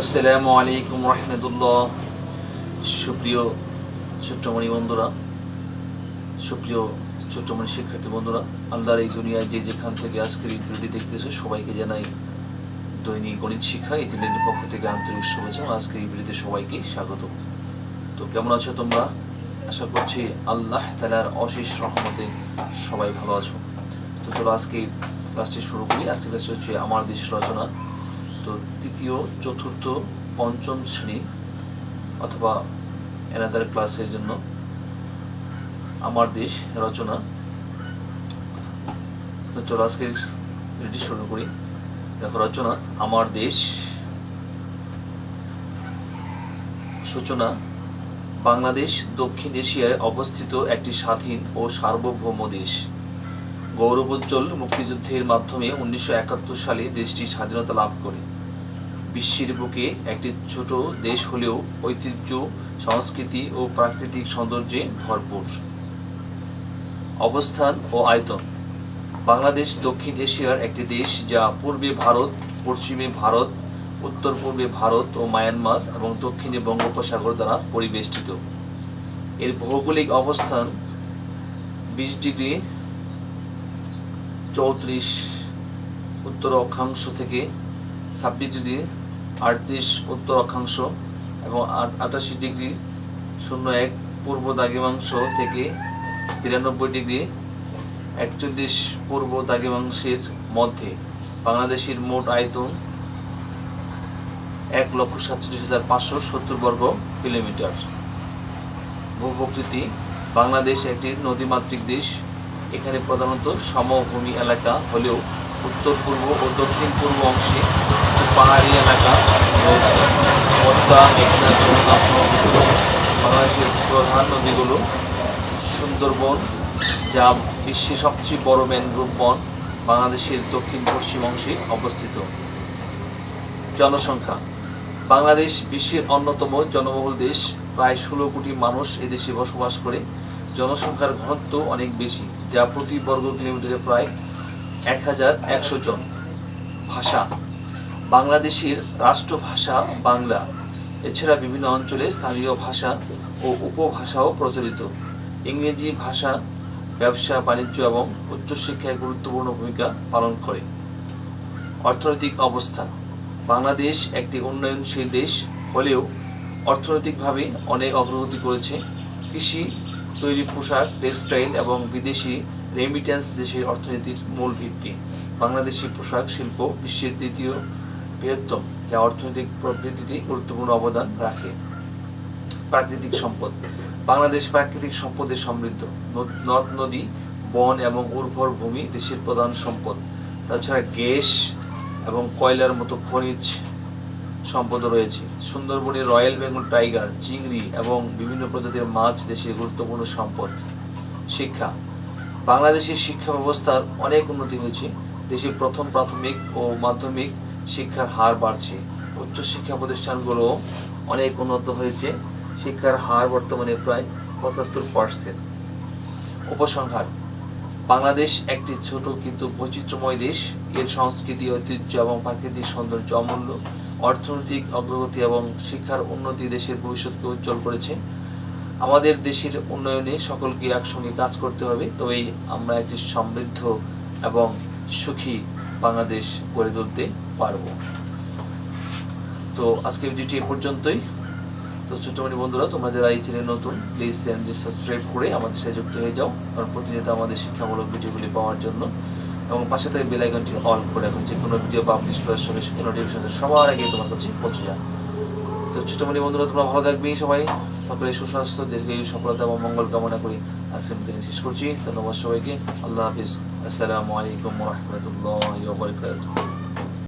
আসসালামু আলাইকুম রহমতুল্লাহ। সুপ্রিয় ছোট্টমণি বন্ধুরা, সুপ্রিয় ছোট্টমণি শিক্ষার্থী বন্ধুরা, আল্লাহর এই দুনিয়ায় যে যেখান থেকে আজকের এই ভিডিওটি দেখতেছো, সবাইকে জানাই দৈনিক গণিত শিক্ষা এই চ্যানেলের পক্ষ থেকে আন্তরিক শুভেচ্ছা আজকের এই ভিডিওতে সবাইকে স্বাগত। তো কেমন আছো তোমরা? আশা করছি আল্লাহ তালার অশেষ রহমতে সবাই ভালো আছো। তো চলো আজকে ক্লাসটি শুরু করি। আজকে ক্লাসটি হচ্ছে আমার দেশ রচনা। তো তৃতীয়, চতুর্থ, পঞ্চম শ্রেণি অথবা এনাদার ক্লাসের জন্য আমার দেশ রচনা। তো চলো আজকে ভিডিওটি শুরু করি। দেখো রচনা, আমার দেশ। সূচনা, বাংলাদেশ দক্ষিণ এশিয়ায় অবস্থিত একটি স্বাধীন ও সার্বভৌম দেশ। গৌরবোজ্জ্বল মুক্তিযুদ্ধের মাধ্যমে উনিশশো একাত্তর সালে দেশটি স্বাধীনতা লাভ করে। বিশ্বের বুকে একটি ছোট দেশ হলেও ঐতিহ্য, সংস্কৃতি ও প্রাকৃতিক সৌন্দর্যে ভরপুর। অবস্থান ও আয়তন। বাংলাদেশ দক্ষিণ এশিয়ার একটি দেশ যা পূর্বে ভারত, পশ্চিমে ভারত উত্তর পূর্বে ভারত ও মায়ানমার এবং দক্ষিণে বঙ্গোপসাগর দ্বারা পরিবেষ্টিত। এর ভৌগোলিক অবস্থান বিশ ডিগ্রি চৌত্রিশ উত্তর অক্ষাংশ থেকে ছাব্বিশ ডিগ্রি, আটত্রিশ উত্তর অক্ষাংশ এবং আটাশি ডিগ্রি শূন্য এক পূর্ব দ্রাঘিমাংশ থেকে তিরানব্বই ডিগ্রি একচল্লিশ পূর্ব দ্রাঘিমাংশের মধ্যে। বাংলাদেশের মোট আয়তন এক লক্ষ সাতচল্লিশ হাজার পাঁচশো সত্তর বর্গ কিলোমিটার। ভূপ্রকৃতি বাংলাদেশ একটি নদীমাতৃক দেশ। এখানে প্রধানত সমভূমি এলাকা হলেও উত্তর পূর্ব ও দক্ষিণ পূর্ব অংশে পাহাড়ি এলাকা রয়েছে। পদ্মা, মেঘনা, যমুনা, ব্রহ্মপুত্র, বাংলাদেশের প্রধান নদীগুলো সুন্দরবন, যা বিশ্বের সবচেয়ে বড় ম্যানগ্রোভ বন বাংলাদেশের দক্ষিণ পশ্চিম অংশে অবস্থিত। জনসংখ্যা। বাংলাদেশ বিশ্বের অন্যতম জনবহুল দেশ। প্রায় ষোলো কোটি মানুষ এদেশে বসবাস করে। জনসংখ্যার ঘনত্ব অনেক বেশি, যা প্রতি বর্গ কিলোমিটারে প্রায় এক হাজার একশো জন। ভাষা। বাংলাদেশের রাষ্ট্রভাষা বাংলা। এছাড়া বিভিন্ন অঞ্চলে স্থানীয় ভাষা ও উপভাষাও প্রচলিত। ইংরেজি ভাষা ব্যবসা, বাণিজ্য এবং উচ্চশিক্ষায় গুরুত্বপূর্ণ ভূমিকা পালন করে। অর্থনৈতিক অবস্থা। বাংলাদেশ একটি উন্নয়নশীল দেশ হলেও অর্থনৈতিকভাবে অনেক অগ্রগতি করেছে। কৃষি তৈরি পোশাক টেক্সটাইল এবং বিদেশি রেমিটেন্স দেশের অর্থনীতির মূল ভিত্তি। বাংলাদেশি পোশাক শিল্প বিশ্বের দ্বিতীয় বৃহত্তম, যা অর্থনৈতিক প্রবৃদ্ধিতে গুরুত্বপূর্ণ অবদান রাখে। প্রাকৃতিক সম্পদ। বাংলাদেশ প্রাকৃতিক সম্পদে সমৃদ্ধ। নদ, নদী, বন এবং উর্বর ভূমি দেশের প্রধান সম্পদ। তাছাড়া গ্যাস এবং কয়লার মতো খনিজ সম্পদও রয়েছে। সুন্দরবনে রয়্যাল বেঙ্গল টাইগার, চিংড়ি এবং বিভিন্ন প্রজাতির মাছ দেশের গুরুত্বপূর্ণ সম্পদ। শিক্ষা। বাংলাদেশের শিক্ষা ব্যবস্থার অনেক উন্নতি হয়েছে। দেশের প্রথম প্রাথমিক ও মাধ্যমিক শিক্ষার হার বাড়ছে। উচ্চশিক্ষা প্রতিষ্ঠানগুলো অনেক উন্নত হয়েছে। শিক্ষার হার বর্তমানে প্রায় পঁচাত্তর পার্সেন্ট উপসংহার। বাংলাদেশ একটি ছোট কিন্তু বৈচিত্র্যময় দেশ। এর সংস্কৃতি, ঐতিহ্য এবং প্রাকৃতিক সৌন্দর্য অমূল্য। অর্থনৈতিক অগ্রগতি এবং শিক্ষার উন্নতি দেশের ভবিষ্যৎকে উজ্জ্বল করেছে। আমাদের দেশের উন্নয়নে সকলকে একসঙ্গে কাজ করতে হবে, তবেই আমরা একটি সমৃদ্ধ এবং সুখী বাংলাদেশ গড়ে তুলতে পারব। তো আজকে ভিডিওটি এ পর্যন্তই। তো ছোট্টমণি বন্ধুরা, তোমরা যারা এই চ্যানেল নতুন প্লিজ চ্যানেলটি সাবস্ক্রাইব করে আমাদের সাথে যুক্ত হয়ে যাও। কারণ প্রতিনিয়ত আমাদের শিক্ষামূলক ভিডিওগুলি পাওয়ার জন্য। এবং পাশে থেকে বেল আইকনটি অন করে রাখুন। যে কোনো ভিডিও পাবলিশ করার সঙ্গে সঙ্গে নোটিফিকেশন সবার আগে তোমার কাছে পৌঁছে যায়। তো ছোটমণি বন্ধুরা, তোমরা ভালো থাকবে সবাই। সকলে সুস্বাস্থ্য, দীর্ঘায়ু, সফলতা এবং মঙ্গল কামনা করি। আজকের মতো শেষ করছি। ধন্যবাদ সবাইকে। আল্লাহ হাফিজ। আসসালামু আলাইকুম রহমতুল্লাহ